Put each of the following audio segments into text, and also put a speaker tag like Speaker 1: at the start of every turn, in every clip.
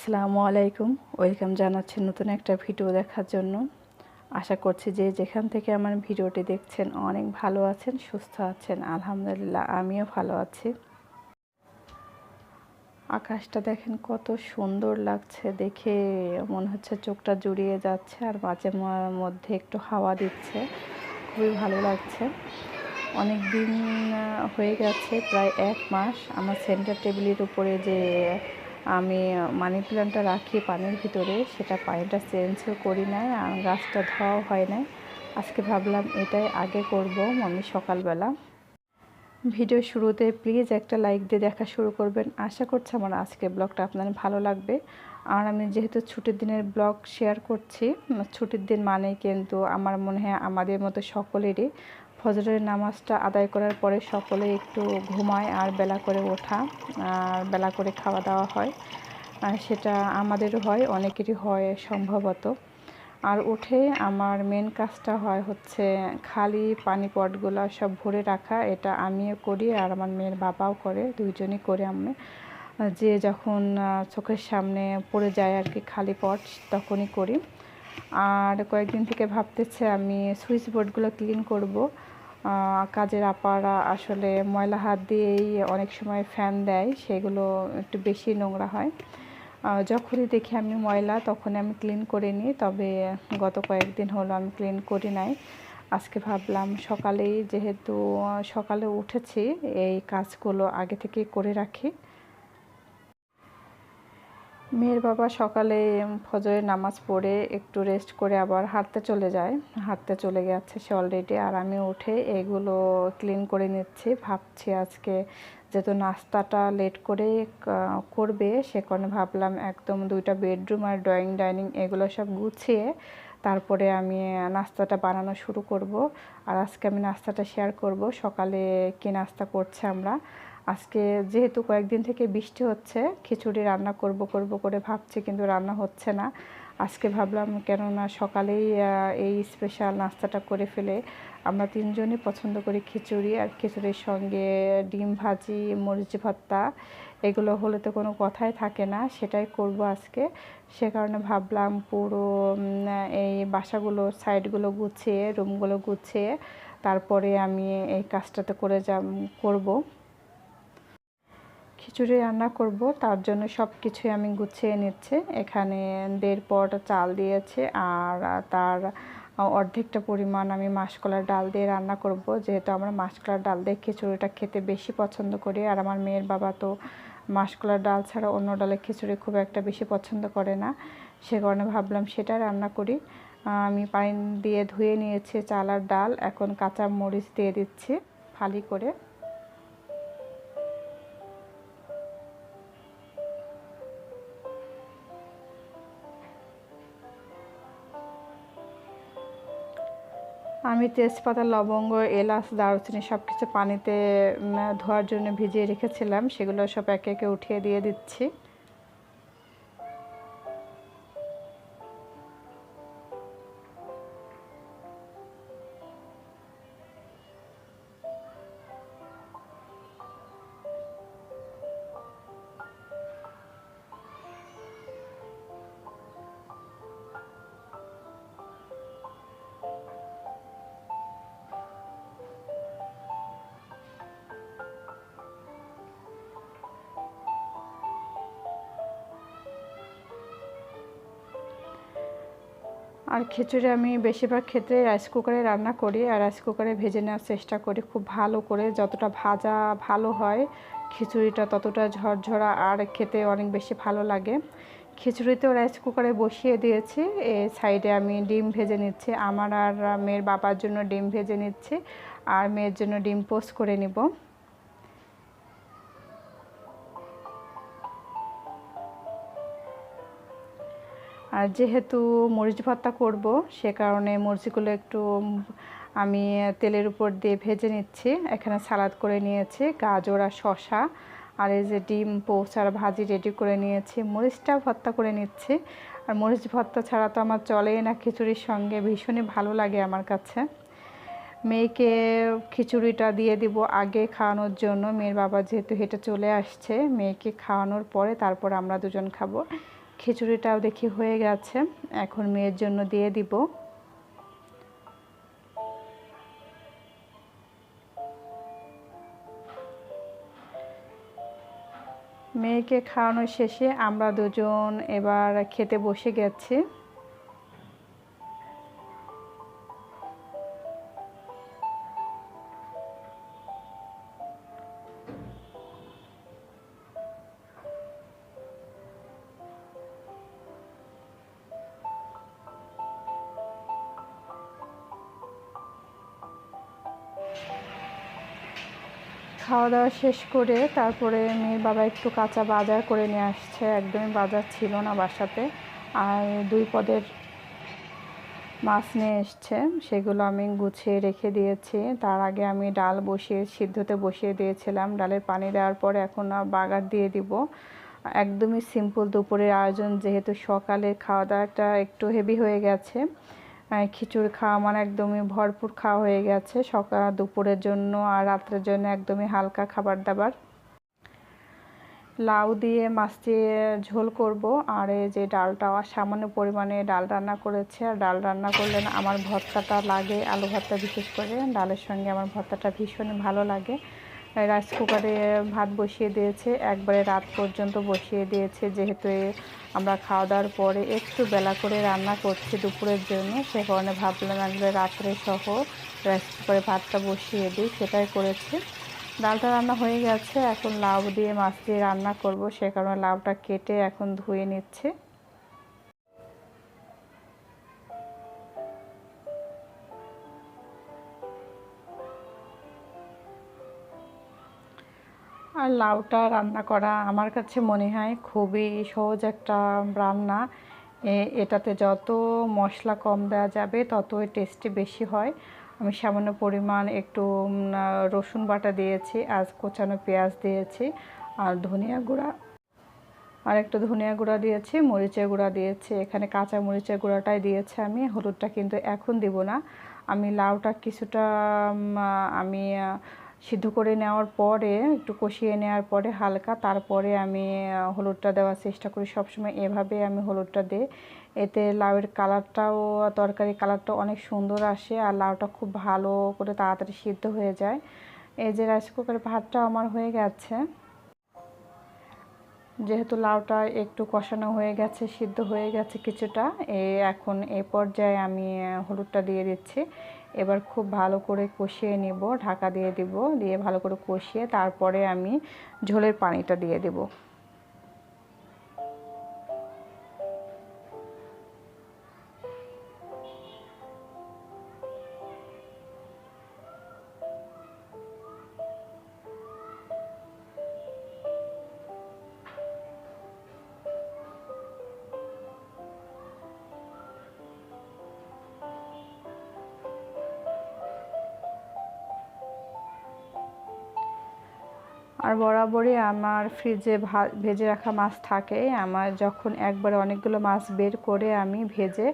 Speaker 1: আসসালামু আলাইকুম। ওয়েলকাম জানাচ্ছি নতুন একটা ভিডিও দেখার জন্য। আশা করছি যে যেখান থেকে আমার ভিডিওটি দেখছেন অনেক ভালো আছেন, সুস্থ আছেন। আলহামদুলিল্লাহ, আমিও ভালো আছি। আকাশটা দেখেন কত সুন্দর লাগছে দেখে। মনে হচ্ছে চোখটা জুড়িয়ে যাচ্ছে আর মাঝে মধ্যে একটু হাওয়া দিচ্ছে। খুবই ভালো লাগছে। অনেক দিন হয়ে গেছে, প্রায় এক মাস। আমার সেন্টার টেবিলের উপরে যে আমি মানি প্ল্যান্টটা রাখি পানির ভিতরে, সেটা পানিটা চেঞ্জও করি নাই, আর গাছটা ধোয়াও হয় নাই। আজকে ভাবলাম এটাই আগে করব আমি সকালবেলা। ভিডিও শুরুতে প্লিজ একটা লাইক দিয়ে দেখা শুরু করবেন। আশা করছি আমার আজকে ব্লগটা আপনাদের ভালো লাগবে। আর আমি যেহেতু ছুটির দিনের ব্লগ শেয়ার করছি, ছুটির দিন মানে কিন্তু আমার মনে হয় আমাদের মতো সকলেরই ফজরের নামাজটা আদায় করার পরে সকলে একটু ঘুমায় আর বেলা করে ওঠা, আর বেলা করে খাওয়া দাওয়া হয়। সেটা আমাদেরও হয়, অনেকেরই হয় সম্ভবত। আর উঠে আমার মেন কাজটা হয় হচ্ছে খালি পানি পটগুলো সব ভরে রাখা, এটা আমিও করি আর আমার মেয়ের বাবাও করে, দুইজনই করে আমি যে যখন চোখের সামনে পড়ে যায় আর কি খালি পট, তখনই করি। আর কয়েকদিন থেকে ভাবতেছে আমি সুইচ বোর্ডগুলো ক্লিন করব। কাজের আপারা আসলে ময়লা হাত দিয়েই অনেক সময় ফ্যান দেয়, সেগুলো একটু বেশি নোংরা হয়। যখনই দেখি আমি ময়লা তখন আমি ক্লিন করে নিই, তবে গত কয়েকদিন হলো আমি ক্লিন করি নাই। আজকে ভাবলাম সকালেই যেহেতু সকালে উঠেছি, এই কাজগুলো আগে থেকে করে রাখি। মেয়ের বাবা সকালে ফজরের নামাজ পড়ে একটু রেস্ট করে আবার হাঁটতে চলে যায়। হাঁটতে চলে গেছে সে অলরেডি আর আমি উঠে এগুলো ক্লিন করে নিচ্ছি। ভাবছি আজকে যেহেতু নাস্তাটা লেট করে করবে, সে কারণে ভাবলাম একদম দুইটা বেডরুম আর ড্রয়িং ডাইনিং এগুলো সব গুছিয়ে তারপরে আমি নাস্তাটা বানানো শুরু করব। আর আজকে আমি নাস্তাটা শেয়ার করব। সকালে কি নাস্তা করছে আমরা? আজকে যেহেতু কয়েকদিন থেকে বৃষ্টি হচ্ছে, খিচুড়ি রান্না করব করব করে ভাবছি কিন্তু রান্না হচ্ছে না। আজকে ভাবলাম কেননা সকালেই এই স্পেশাল নাস্তাটা করে ফেলে আমরা তিনজনই পছন্দ করি খিচুড়ি আর খিচুড়ির সঙ্গে ডিম ভাজি, মরিচ ভর্তা, এগুলো হলে তো কোনো কথাই থাকে না, সেটাই করব আজকে। সে কারণে ভাবলাম পুরো এই বাসাগুলো সাইডগুলো গুছিয়ে রুমগুলো গুছিয়ে তারপরে আমি এই কাজটাতে করে যা করব। খিচুড়ি রান্না করব, তার জন্য সব কিছুই আমি গুছিয়ে নিচ্ছি। এখানে দেড় পট চাল দিয়েছে আর তার অর্ধেকটা পরিমাণ আমি মাসকলার ডাল দিয়ে রান্না করব। যেহেতু আমরা মাসকলার ডাল দিয়ে খিচুড়িটা খেতে বেশি পছন্দ করি, আর আমার মেয়ের বাবা তো মাসকলার ডাল ছাড়া অন্য ডালের খিচুড়ি খুব একটা বেশি পছন্দ করে না, সে কারণে ভাবলাম সেটা রান্না করি। আমি পানি দিয়ে ধুয়ে নিয়েছি চাল আর ডাল, এখন কাঁচা মরিচ দিয়ে দিচ্ছি ফালি করে। আমি তেজপাতা, লবঙ্গ, এলাচ, দারুচিনি সব কিছু পানিতে ধোয়ার জন্য ভিজিয়ে রেখেছিলাম। সেগুলো সব একে একে উঠিয়ে দিয়ে দিচ্ছি। আর খিচুড়ি আমি বেশিরভাগ ক্ষেত্রে রাইস কুকারে রান্না করি আর রাইস কুকারে ভেজে নেওয়ার চেষ্টা করি খুব ভালো করে। যতটা ভাজা ভালো হয়, খিচুড়িটা ততটা ঝরঝরা আর খেতে অনেক বেশি ভালো লাগে। খিচুড়িতেও রাইস কুকারে বসিয়ে দিয়েছি, এ সাইডে আমি ডিম ভেজে নিচ্ছি। আমার আর মেয়ের বাবার জন্য ডিম ভেজে নিচ্ছি আর মেয়ের জন্য ডিম পোস্ট করে নিব। আর যেহেতু মরিচ ভর্তা করব, সে কারণে মরিচগুলো একটু আমি তেলের উপর দিয়ে ভেজে নিচ্ছি। এখানে সালাদ করে নিয়েছি, গাজর আর শশা আর এই যে ডিম, পোচ আর ভাজি রেডি করে নিয়েছি, মরিচটা ভর্তা করে নিচ্ছি। আর মরিচ ভর্তা ছাড়া তো আমার চলেই না খিচুড়ির সঙ্গে, ভীষণই ভালো লাগে আমার কাছে। মেয়েকে খিচুড়িটা দিয়ে দিব আগে খাওয়ানোর জন্য। মেয়ের বাবা যেহেতু হেঁটে চলে আসছে, মেয়েকে খাওয়ানোর পরে তারপর আমরা দুজন খাব। খিচুড়িটাও দেখি হয়ে গেছে। এখন মেয়ের জন্য দিয়ে দিব। মেয়েকে খাওয়ানো শেষে আমরা দুজন এবার খেতে বসে গেছি। খাওয়া দাওয়া শেষ করে তারপরে মেয়ের বাবা একটু কাঁচা বাজার করে নিয়ে আসছে। একদমই বাজার ছিল না বাসাতে। আর দুই পদের মাছ নিয়ে এসছে। সেগুলো আমি গুছিয়ে রেখে দিয়েছি। তার আগে আমি ডাল বসিয়ে, সিদ্ধতে বসিয়ে দিয়েছিলাম। ডালের পানি দেওয়ার পরে এখন বাগার দিয়ে দিব। একদমই সিম্পল দুপুরের আয়োজন, যেহেতু সকালে খাওয়া দাওয়াটা একটু হেভি হয়ে গেছে। খিচুড়ি খাওয়া মানে একদমই ভরপুর খাওয়া হয়ে গেছে। সকাল দুপুরের জন্য আর রাত্রের জন্য একদমই হালকা খাবার দাবার। লাউ দিয়ে মাছ দিয়ে ঝোল করব। আর এই যে ডালটা, সামান্য পরিমাণে ডাল রান্না করেছে। আর ডাল রান্না করলে আমার ভর্তাটা লাগে, আলু ভর্তা বিশেষ করে। ডালের সঙ্গে আমার ভর্তাটা ভীষণই ভালো লাগে। রাইস কুকারে ভাত বসিয়ে দিয়েছে। একবারে রাত পর্যন্ত বসিয়ে দিয়েছে, যেহেতু আমরা খাওয়া দাওয়ার পরে একটু বেলা করে রান্না করছি দুপুরের জন্য সে কারণে ভাবলাম একবারে রাত্রে সহ রাইস কুকারে ভাতটা বসিয়ে দিই, সেটাই করেছি। ডালটা রান্না হয়ে গেছে, এখন লাউ দিয়ে, মাছ দিয়ে রান্না করব, সে কারণে লাউটা কেটে এখন ধুয়ে নিচ্ছে। লাউটা রান্না করা আমার কাছে মনে হয় খুবই সহজ একটা রান্না। এটাতে যত মশলা কম দেওয়া যাবে, ততই টেস্টি বেশি হয়। আমি সামান্য পরিমাণ একটু রসুন বাটা দিয়েছি আজ কোচানো পেঁয়াজ দিয়েছি, আর ধনিয়া গুঁড়া। আর একটু ধনিয়া গুঁড়া দিয়েছি, মরিচের গুঁড়া দিয়েছি, এখানে কাঁচা মরিচের গুঁড়াটাই দিয়েছি আমি, হলুদটা কিন্তু এখন দিব না। আমি লাউটা কিছুটা আমি সিদ্ধ করে নেওয়ার পরে, একটু কষিয়ে নেওয়ার পরে হালকা, তারপরে আমি হলুদটা দেওয়ার চেষ্টা করি। সবসময় এভাবে আমি হলুদটা দিই। এতে লাউয়ের কালারটাও তরকারি কালারটা অনেক সুন্দর আসে আর লাউটা খুব ভালো করে তাড়াতাড়ি সিদ্ধ হয়ে যায়। এই যে রাইস কুকারের ভাতটা আমার হয়ে গেছে। যেহেতু লাউটা একটু কষানো হয়ে গেছে, সিদ্ধ হয়ে গেছে কিছুটা, এ এখন এ পর্যায়ে আমি হলুদটা দিয়ে দিচ্ছি। এবার খুব ভালো করে কষিয়ে নিব, ঢাকা দিয়ে দিব, দিয়ে ভালো করে কষিয়ে তারপরে আমি ঝোলের পানিটা দিয়ে দেবো। আর বরাবরই আমার ফ্রিজে ভেজে রাখা মাছ থাকে। আমার যখন একবারে অনেকগুলো মাছ বের করে আমি ভেজে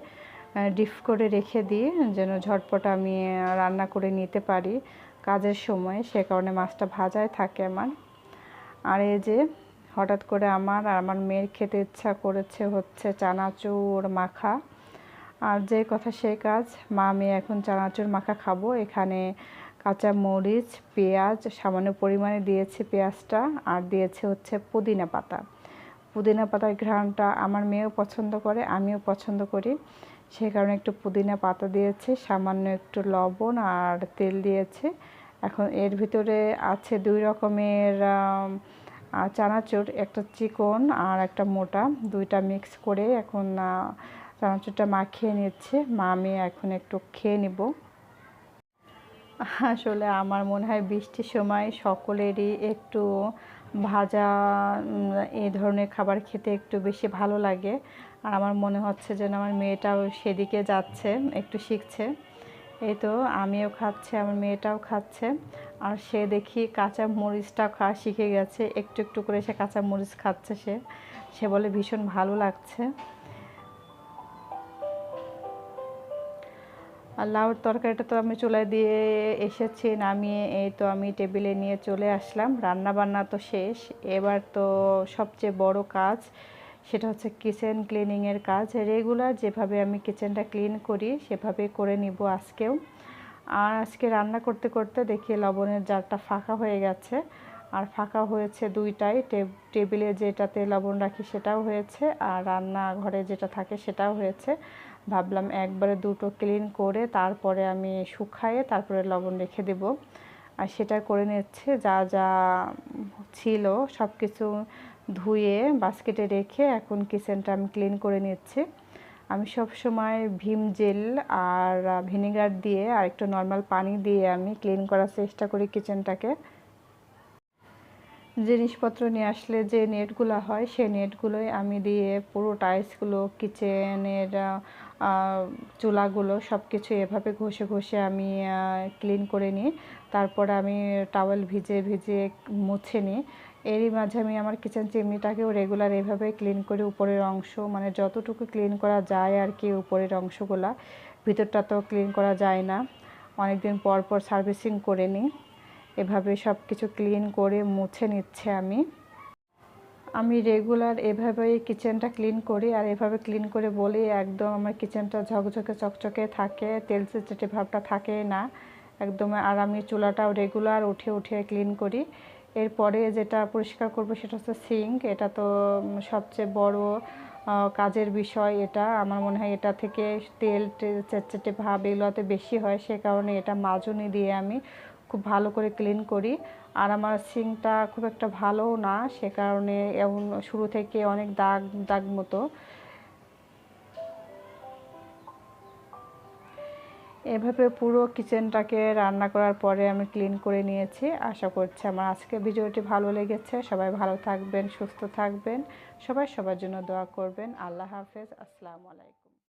Speaker 1: ডিপ করে রেখে দিই, যেন ঝটপট আমি রান্না করে নিতে পারি কাজের সময়। সে কারণে মাছটা ভাজায় থাকে আমার। আর এই যে, হঠাৎ করে আমার আর আমার মেয়ের খেতে ইচ্ছা করেছে হচ্ছে চানাচুর মাখা। আর যে কথা সে কাজ, মা মেয়ে এখন চানাচুর মাখা খাব। এখানে কাঁচা মরিচ পেঁয়াজ, সামান্য পরিমাণে দিয়েছে পেঁয়াজটা আর দিয়েছে হচ্ছে পুদিনা পাতা। পুদিনা পাতার ঘ্রাণটা আমার মেয়েও পছন্দ করে, আমিও পছন্দ করি। সেই কারণে একটু পুদিনা পাতা দিয়েছে, সামান্য একটু লবণ আর তেল দিয়েছে। এখন এর ভিতরে আছে দুই রকমের চানাচুর, একটা চিকন আর একটা মোটা। দুইটা মিক্স করে এখন চানাচুরটা মাখিয়ে নিচ্ছে। মা, আমি এখন একটু খেয়ে নিব। আসলে আমার মনে হয় বৃষ্টির সময় সকলেরই একটু ভাজা এই ধরনের খাবার খেতে একটু বেশি ভালো লাগে। আর আমার মনে হচ্ছে যেন আমার মেয়েটাও সেদিকে যাচ্ছে, একটু শিখছে। এই তো আমিও খাচ্ছি, আমার মেয়েটাও খাচ্ছে। আর সে দেখি কাঁচা মরিচটা খাওয়া শিখে গেছে। একটু একটু করে সে কাঁচা মরিচ খাচ্ছে সে। সে বলে ভীষণ ভালো লাগছে। আর লাউর তরকারিটা তো আমি চুলায় দিয়ে এসেছি, নামিয়ে এই তো আমি টেবিলে নিয়ে চলে আসলাম। রান্না বান্না তো শেষ। এবার তো সবচেয়ে বড় কাজ সেটা হচ্ছে কিচেন ক্লিনিংয়ের কাজ। রেগুলার যেভাবে আমি কিচেনটা ক্লিন করি, সেভাবে করে নিব আজকেও। আর আজকে রান্না করতে করতে দেখি লবণের জারটা ফাঁকা হয়ে গেছে। আর ফাঁকা হয়েছে দুইটাই। টেবিলে যেটাতে লবণ রাখি সেটাও হয়েছে। আর রান্নাঘরে যেটা থাকে সেটাও হয়েছে। ভাবলাম একবারে দুটো ক্লিন করে তারপরে আমি শুকায়ে তারপরে লবণ রেখে দেব। আর সেটা করে নিচ্ছে যা যা ছিল সব কিছু ধুয়ে বাস্কেটে রেখে এখন কিচেনটা আমি ক্লিন করে নিচ্ছি। আমি সব সময় ভীম জেল আর ভিনেগার দিয়ে আর একটু নর্মাল পানি দিয়ে আমি ক্লিন করার চেষ্টা করি কিচেনটাকে জিনিসপত্র নিয়ে আসলে যে নেটগুলো হয় সেই নেটগুলোই আমি দিয়ে পুরো টাইলসগুলো কিচেনের চুলাগুলো সব কিছু এভাবে ঘষে ঘষে আমি ক্লিন করে নিই। তারপরে আমি টাওয়েল ভিজে ভিজে মুছে নিই। এরই মাঝে আমি আমার কিচেন চিমনিটাকেও রেগুলার এভাবে ক্লিন করি উপরের অংশ মানে যতটুকু ক্লিন করা যায় আর কি উপরের অংশগুলা, ভিতরটা তো ক্লিন করা যায় না। অনেক দিন পর পর সার্ভিসিং করে নিই। এভাবে সব কিছু ক্লিন করে মুছে নিচ্ছে আমি। আমি রেগুলার এভাবেই কিচেনটা ক্লিন করি আর এভাবে ক্লিন করে বলি একদম আমার কিচেনটা ঝকঝকে, চকচকে থাকে, তেল চেটে ভাবটা থাকে না। একদম আর আমি চুলাটাও রেগুলার উঠে উঠে ক্লিন করি। এরপরে যেটা পরিষ্কার করব সেটা হচ্ছে সিঙ্ক এটা তো সবচেয়ে বড় কাজের বিষয় এটা। আমার মনে হয় এটা থেকে তেল চেটচেটে ভাব এগুলোতে বেশি হয়, সে কারণে এটা মাজুনি দিয়ে আমি খুব ভালো করে ক্লিন করি। আর আমার সিঙ্কটা খুব একটা ভালোও না, সে কারণে এমন শুরু থেকে অনেক দাগ দাগ মতো। এভাবে পুরো কিচেনটাকে রান্না করার পরে আমি ক্লিন করে নিয়েছি। আশা করছি আমার আজকে ভিডিওটি ভালো লেগেছে। সবাই ভালো থাকবেন, সুস্থ থাকবেন। সবাই সবার জন্য দোয়া করবেন। আল্লাহ হাফেজ। আসসালামু আলাইকুম।